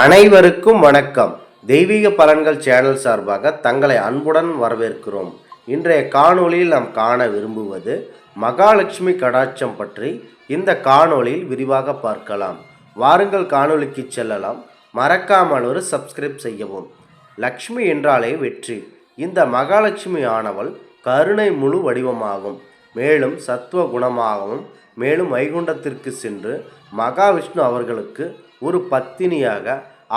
அனைவருக்கும் வணக்கம். தெய்வீக பலன்கள் சேனல் சார்பாக தங்களை அன்புடன் வரவேற்கிறோம். இன்றைய காணொளியில் நாம் காண விரும்புவது மகாலட்சுமி கடாட்சம் பற்றி. இந்த காணொளியில் விரிவாக பார்க்கலாம். வாருங்கள் காணொளிக்கு செல்லலாம். மறக்காமல் ஒரு சப்ஸ்கிரைப் செய்யவும். லக்ஷ்மி என்றாலே வெற்றி. இந்த மகாலட்சுமி ஆனவள் கருணை முழு வடிவமாகும். மேலும் சத்துவ குணமாகவும் மேலும் வைகுண்டத்திற்கு சென்று மகாவிஷ்ணு அவர்களுக்கு ஒரு பத்தினியாக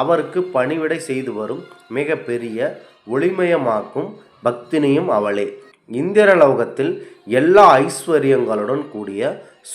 அவருக்கு பணிவிடை செய்து வரும் மிக பெரிய ஒளிமயமாக்கும் பக்தினியும் அவளே. இந்திரலோகத்தில் எல்லா ஐஸ்வர்யங்களுடன் கூடிய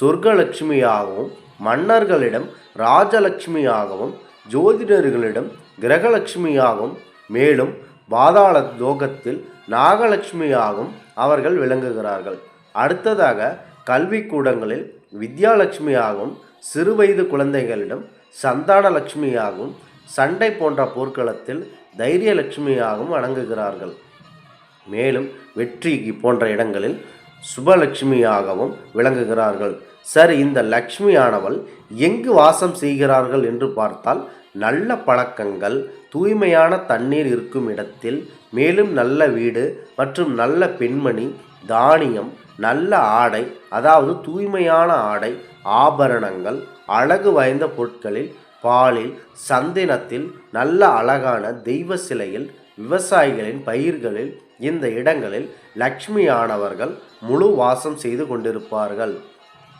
சொர்க்கலட்சுமியாகவும் மன்னர்களிடம் ராஜலட்சுமியாகவும் ஜோதிடர்களிடம் கிரகலட்சுமியாகவும் மேலும் பாதாள லோகத்தில் நாகலட்சுமியாகவும் அவர்கள் விளங்குகிறார்கள். அடுத்ததாக கல்விக்கூடங்களில் வித்யாலட்சுமியாகவும் சிறுவயது குழந்தைகளிடம் சந்தான லட்சுமியாகவும் சண்டை போன்ற போர்க்களத்தில் தைரியலட்சுமியாகவும் அடங்குகிறார்கள். மேலும் வெற்றி போன்ற இடங்களில் சுபலட்சுமியாகவும் விளங்குகிறார்கள். சரி இந்த லக்ஷ்மியானவள் எங்கு வாசம் செய்கிறார்கள் என்று பார்த்தால் நல்ல பழக்கங்கள் தூய்மையான தண்ணீர் இருக்கும் இடத்தில் மேலும் நல்ல வீடு மற்றும் நல்ல பெண்மணி தானியம் நல்ல ஆடை அதாவது தூய்மையான ஆடை ஆபரணங்கள் அழகு வாய்ந்த பொருட்களில் பாலில் சந்தினத்தில் நல்ல அழகான தெய்வ சிலையில் விவசாயிகளின் பயிர்களில் இந்த இடங்களில் லக்ஷ்மியானவர்கள் முழு வாசம் செய்து கொண்டிருப்பார்கள்.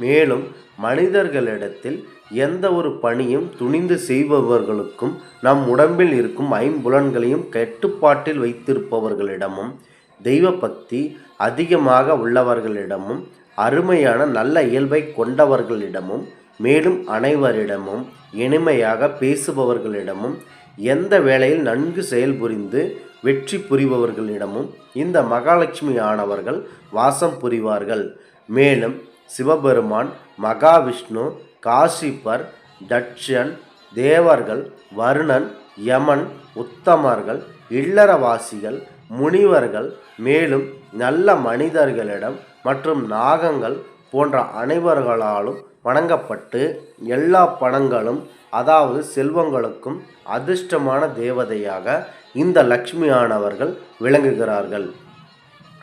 மேலும் மனிதர்களிடத்தில் எந்த ஒரு பணியும் துணிந்து செய்பவர்களுக்கும் நம் உடம்பில் இருக்கும் ஐம்புலன்களையும் கட்டுப்பாட்டில் வைத்திருப்பவர்களிடமும் தெய்வ பக்தி அதிகமாக உள்ளவர்களிடமும் அருமையான நல்ல இயல்பை கொண்டவர்களிடமும் மேலும் அனைவரிடமும் இனிமையாக பேசுபவர்களிடமும் எந்த வேளையில் நன்கு செயல்புரிந்து வெற்றி புரிபவர்களிடமும் இந்த மகாலட்சுமி ஆனவர்கள் வாசம் புரிவார்கள். மேலும் சிவபெருமான் மகாவிஷ்ணு காசிப்பர் தட்சன் தேவர்கள் வருணன் யமன் உத்தமர்கள் இல்லறவாசிகள் முனிவர்கள் மேலும் நல்ல மனிதர்களிடம் மற்றும் நாகங்கள் போன்ற அனைவர்களாலும் வணங்கப்பட்டு எல்லா பணங்களும் அதாவது செல்வங்களுக்கும் அதிர்ஷ்டமான தேவதையாக இந்த லக்ஷ்மியானவர்கள் விளங்குகிறார்கள்.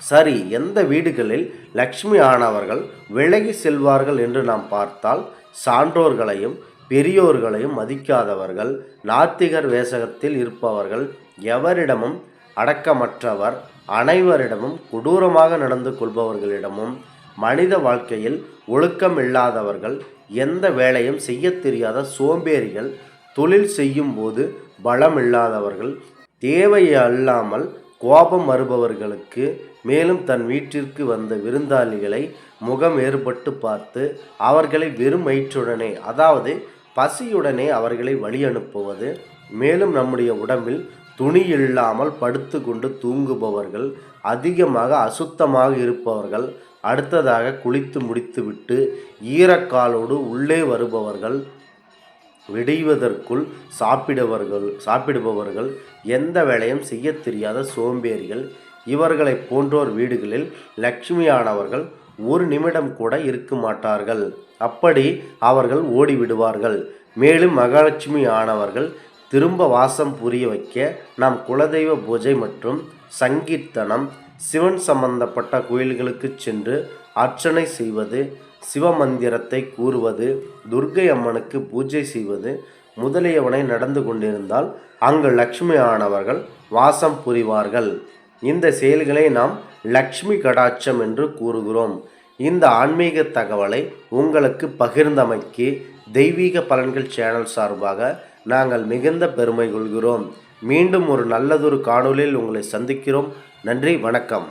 சரி எந்த வீடுகளில் லக்ஷ்மி ஆனவர்கள் விலகி செல்வார்கள் என்று நாம் பார்த்தால் சான்றோர்களையும் பெரியோர்களையும் மதிக்காதவர்கள் நாத்திகர் வேசகத்தில் இருப்பவர்கள் எவரிடமும் அடக்கமற்றவர் அனைவரிடமும் கொடூரமாக நடந்து கொள்பவர்களிடமும் மனித வாழ்க்கையில் ஒழுக்கம் இல்லாதவர்கள் எந்த வேலையும் செய்ய தெரியாத சோம்பேறிகள் தொழில் செய்யும் போது பலம் இல்லாதவர்கள் தேவை அல்லாமல் கோபம் வருபவர்களுக்கு மேலும் தன் வீட்டிற்கு வந்த விருந்தாளிகளை முகம் ஏற்பட்டு பார்த்து அவர்களை வெறும் வயிற்றுடனே அதாவது பசியுடனே அவர்களை வழி அனுப்புவது மேலும் நம்முடைய உடம்பில் துணி இல்லாமல் படுத்து கொண்டு தூங்குபவர்கள் அதிகமாக அசுத்தமாக இருப்பவர்கள் அடுத்ததாக குளித்து முடித்துவிட்டு ஈரக்காலோடு உள்ளே வருபவர்கள் விடிவதற்குள் சாப்பிடுவர்கள் சாப்பிடுபவர்கள் எந்த வேலையும் செய்ய தெரியாத சோம்பேறிகள் இவர்களை போன்றோர் வீடுகளில் லக்ஷ்மியானவர்கள் ஒரு நிமிடம் கூட இருக்க மாட்டார்கள். அப்படி அவர்கள் ஓடிவிடுவார்கள். மேலும் மகாலட்சுமி ஆனவர்கள் திரும்ப வாசம் புரிய வைக்க நாம் குலதெய்வ பூஜை மற்றும் சங்கீர்த்தனம் சிவன் சம்பந்தப்பட்ட கோயில்களுக்கு சென்று அர்ச்சனை செய்வது சிவமந்திரத்தை கூறுவது துர்க்கை அம்மனுக்கு பூஜை செய்வது முதலியவனை நடந்து கொண்டிருந்தால் அங்கு லக்ஷ்மி ஆனவர்கள் வாசம் புரிவார்கள். இந்த செயல்களை நாம் லக்ஷ்மி கடாட்சம் என்று கூறுகிறோம். இந்த ஆன்மீக தகவலை உங்களுக்கு பகிர்ந்தமைக்கு தெய்வீக பலன்கள் சேனல் சார்பாக நாங்கள் மிகுந்த பெருமை கொள்கிறோம். மீண்டும் ஒரு நல்லதொரு காணொளியில் உங்களை சந்திக்கிறோம். நன்றி வணக்கம்.